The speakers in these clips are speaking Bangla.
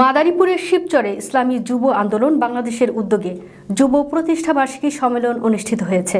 মাদারীপুরের শিবচরে ইসলামী যুব আন্দোলন বাংলাদেশের উদ্যোগে যুব প্রতিষ্ঠা বার্ষিকী সম্মেলন অনুষ্ঠিত হয়েছে।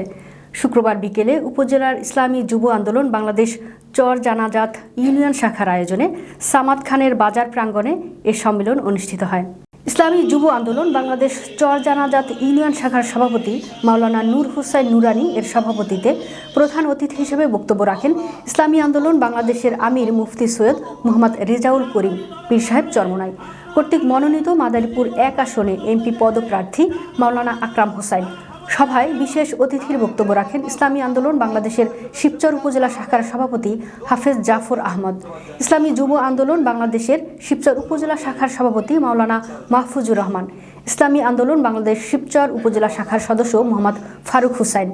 শুক্রবার বিকেলে উপজেলার ইসলামী যুব আন্দোলন বাংলাদেশ চর জানাজাত ইউনিয়ন শাখার আয়োজনে সামাদ খানের বাজার প্রাঙ্গণে এ সম্মেলন অনুষ্ঠিত হয়। ইসলামী যুব আন্দোলন বাংলাদেশ চর জানাজাত ইউনিয়ন শাখার সভাপতি মাওলানা নূর হুসাইন নুরানি এর সভাপতিতে প্রধান অতিথি হিসেবে বক্তব্য রাখেন ইসলামী আন্দোলন বাংলাদেশের আমির মুফতি সৈয়দ মোহাম্মদ রেজাউল করিম, পীর সাহেব চরমনাই। কর্তৃক মনোনীত মাদারীপুর এক আসনে এমপি পদপ্রার্থী মাওলানা আকরাম হোসাইন। সভায় বিশেষ অতিথির বক্তব্য রাখেন ইসলামী আন্দোলন বাংলাদেশের শিবচর উপজেলা শাখার সভাপতি হাফেজ জাফর আহমদ। ইসলামী যুব আন্দোলন বাংলাদেশের শিবচর উপজেলা শাখার সভাপতি মাওলানা মাহফুজুর রহমান। ইসলামী আন্দোলন বাংলাদেশ শিবচর উপজেলা শাখার সদস্য মোহাম্মদ ফারুক হুসাইন।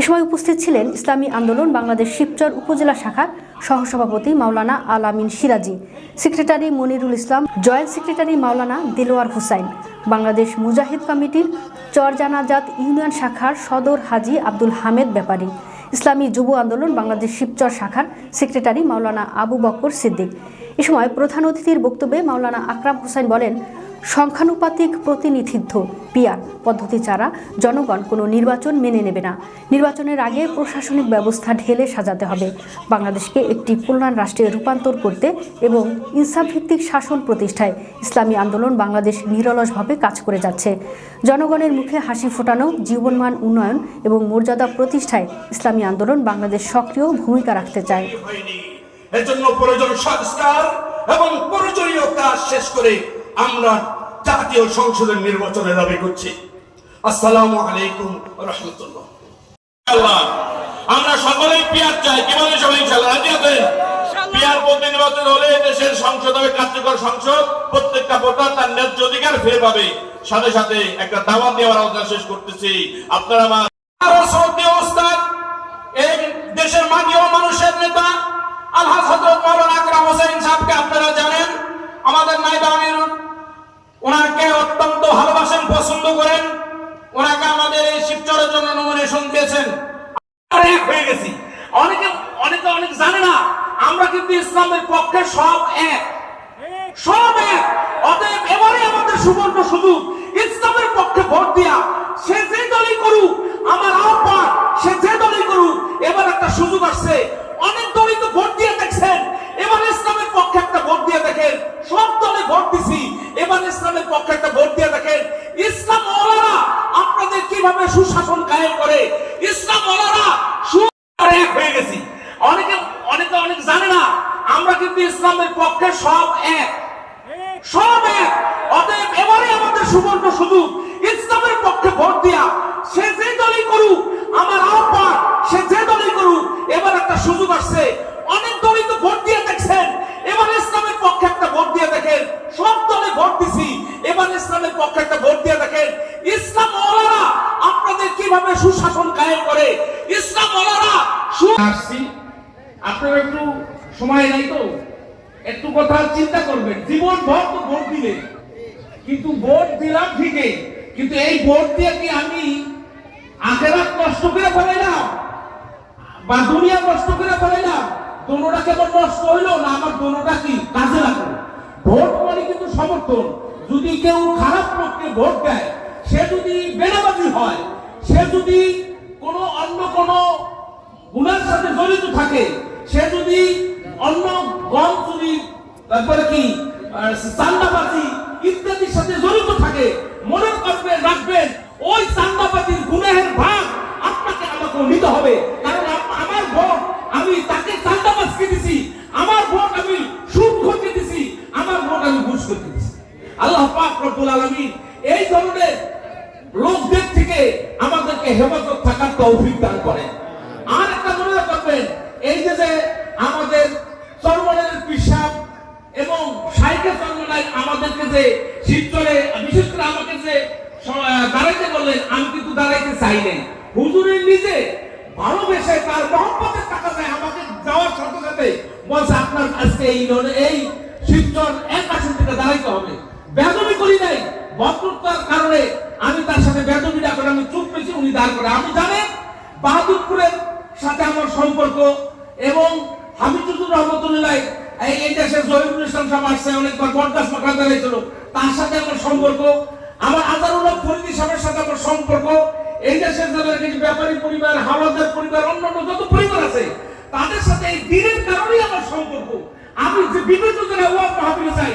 এ সময় উপস্থিত ছিলেন ইসলামী আন্দোলন বাংলাদেশ শিবচর উপজেলা শাখার সহসভাপতি Maulana Alamin Siraji, secretary Monirul Islam, joint secretary Maulana Dilowar Hussain, Bangladesh Mujahid কমিটির চরজানাজাত ইউনিয়ন শাখার সদর হাজি আব্দুল হামেদ ব্যাপারী, ইসলামী যুব আন্দোলন বাংলাদেশ শিবচর শাখার সেক্রেটারি মাওলানা আবু বকর সিদ্দিক। এ সময় প্রধান অতিথির বক্তব্যে মাওলানা আকরাম হোসেন বলেন সংখ্যানুপাতিক প্রতিনিধিত্ব পিয়ার পদ্ধতি ছাড়া জনগণ কোনো নির্বাচন মেনে নেবে না। নির্বাচনের আগে প্রশাসনিক ব্যবস্থা ঢেলে সাজাতে হবে। বাংলাদেশকে একটি কল্যাণ রাষ্ট্রে রূপান্তর করতে এবং ইনসাফভিত্তিক শাসন প্রতিষ্ঠায় ইসলামী আন্দোলন বাংলাদেশ নিরলসভাবে কাজ করে যাচ্ছে। জনগণের মুখে হাসি ফোটানো, জীবনমান উন্নয়ন এবং মর্যাদা প্রতিষ্ঠায় ইসলামী আন্দোলন বাংলাদেশ সক্রিয় ভূমিকা রাখতে চায়। এজন্য প্রয়োজন সংস্কার এবং প্রয়োজনীয় কাজ শেষ করে আমরা জাতীয় সংসদের নির্বাচনে দাবি করছি। আসসালামু আলাইকুম রহমতুল্লাহ। আমরা সকলেই পিয়ার চাই। কি সবাই রাজি আছেন? পিয়ার প্রতি নির্বাচন হলে দেশের সংসদ হবে কার্যকর সংসদ। প্রত্যেকটা ভোটার তার ন্যায্য অধিকার ফিরে পাবে। সাথে সাথে একটা দাওয়াত দেওয়ার আলোচনা শেষ করতেছি। আপনারা আমার শ্রদ্ধেয় এই দেশের ও মানুষের নেতা আলহাজ জন্য নমিনেশন দিয়েছেন এক হয়ে গেছি। অনেকে অনেকে অনেক জানে না, আমরা কিন্তু ইসলামের পক্ষে সব এক। সব এক। অতএব এবারে আমাদের সুবর্ণ সুযোগ ইসলামের পক্ষে ভোট দিয়া সে যে দলই করুক আমার আহ্বান সে যে দলই করুক এবার একটা সুযোগ আসছে অনেক দলই তো ভোট দিয়ে দেখছেন এবার ইসলামের পক্ষে একটা ভোট দিয়ে দেখেন সব দলে ভোট দিছি এবার ইসলামের পক্ষে একটা ভোট দিয়ে দেখেন ইসলাম ওলারা কীভাবে সুশাসন কায়েম করে ইসলাম ওলারা সু- এক হয়ে গেছি। অনেকে অনেকে অনেক জানে না, আমরা কিন্তু ইসলামের পক্ষে সব এক। সব এক। অতএব এবারে আমাদের সুবর্ণ ইসলামের পক্ষে ভোট সে যে দলই করুক, আমার আহ্বান, সে যে দলই করুক, এবার একটা সুযোগ আসছে। অনেক দলই তো ভোট দিয়ে দেখছেন, এবার ইসলামের পক্ষে একটা ভোট দিয়ে দেখেন। সব দলে ভোট দিছি, এবার ইসলামের পক্ষে একটা ভোট দিয়ে দেখেন। কীভাবে সুশাসন কায়েম করে? ইসলাম ওলারা আসছি। আপনারা একটু সময় নাই তো? একটু কথা চিন্তা করবেন। জীবন ভর তো ভোট দিলে। কিন্তু ভোট দিলাম ঠিকই। কিন্তু এই ভোট দিয়ে কি আমি আখেরাত নষ্ট করে ফেলাইলাম? বা দুনিয়া নষ্ট করে ফেলাইলাম? দোনোটা কেবল নষ্ট হইল না আমার দোনোটা কি কাজে লাগল? ভোট মানে কিন্তু সমর্থন। যদি কেউ খারাপ লোককে ভোট দেয়, সে যদি বেনাবাজি হয় সে যদি কোনো অন্য কোনো গুণের সাথে জড়িত থাকে, সে যদি অন্য গম চুরি তারপরে কি চান্দাবাজি ইত্যাদির সাথে জড়িত থাকে, মনে করবেন, রাখবেন, ওই চান্দাবাজির গুণের ভাগ আপনাকে আমাকে নিতে হবে। কারণ আমার ভোট, আমি তাকে চান্দাবাজকে দিছি, আমার ভোট আমি সুদ খোঁজে দিছি, আমার ভোট আমি ঘুষ করতে দিছি। আল্লাহ পাক রব্বুল আলামিন এই ধরনের লোকদের থেকে আমাদেরকে হেফাজত থাকার তৌফিক দান করেন। আর একটা মনে রাখবেন, এই যে যে আমাদের চরমনের পিসাব এবং সাইকে চরমনায় আমাদেরকে যে শিবচরে বিশেষ করে আমাকে যে দাঁড়াইতে বললেন, আমি কিন্তু দাঁড়াইতে চাই নাই। হুজুরের নিজে ভালোবেসে তার মহব্বতের টাকা দেয় আমাকে যাওয়ার সাথে সাথে বলছে, আপনার আজকে এই ধরনের এই শিবচর এক আসন থেকে দাঁড়াইতে হবে। বেদবি করি নাই ভদ্রতার কারণে আমি তার সাথে বেদবি না করে আমি চুপ পেয়েছি করে আমি জানেন বাহাদুরপুরের সাথে আমার সম্পর্ক এবং হামিদুর রহমতুল্লাহ এই দেশের জহিরুল ইসলাম সাহেব আসছে, অনেকবার বটগাছ মাখা দাঁড়িয়েছিল তার সাথে আমার সম্পর্ক, আমার আজারুল্লাহ ফরিদি সাহেবের সাথে আমার সম্পর্ক। এই দেশের যারা কিছু ব্যাপারী পরিবার, হাওলাদার পরিবার, অন্যান্য যত পরিবার আছে, তাদের সাথে এই দিনের কারণেই আমার সম্পর্ক। আমি যে বিভিন্ন জনের ওয়াজ মাহফিলে চাই